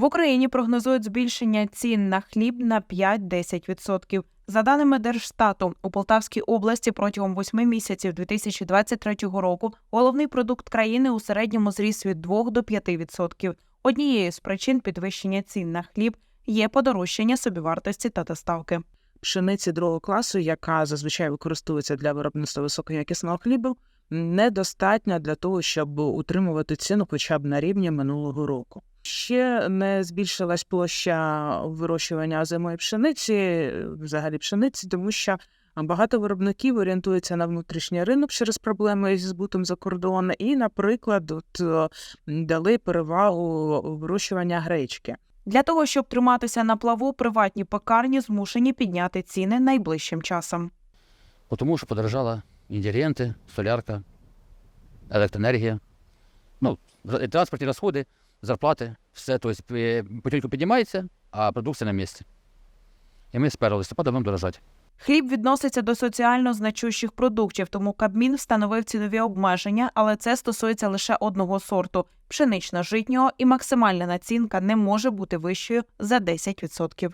В Україні прогнозують збільшення цін на хліб на 5-10%. За даними Держстату, у Полтавській області протягом 8 місяців 2023 року головний продукт країни у середньому зріс від 2 до 5%. Однією з причин підвищення цін на хліб є подорожчання собівартості та доставки. пшениці другого класу, яка зазвичай використовується для виробництва високоякісного хлібу, недостатньо для того, щоб утримувати ціну хоча б на рівні минулого року. Ще не збільшилась площа вирощування озимої пшениці, взагалі пшениці, тому що багато виробників орієнтуються на внутрішній ринок через проблеми зі збутом за кордон, і, наприклад, от, е, дали перевагу вирощування гречки. Для того, щоб триматися на плаву, приватні пекарні змушені підняти ціни найближчим часом. Тому що подорожала інгредієнти, солярка, електроенергія, ну, транспортні розходи, зарплати, все. Тобто е, потільки піднімається, а продукція на місці. І ми з 1 листопада будемо дорожати. Хліб відноситься до соціально значущих продуктів, тому Кабмін встановив цінові обмеження, але це стосується лише одного сорту пшенично-житнього, і максимальна націнка не може бути вищою за 10%.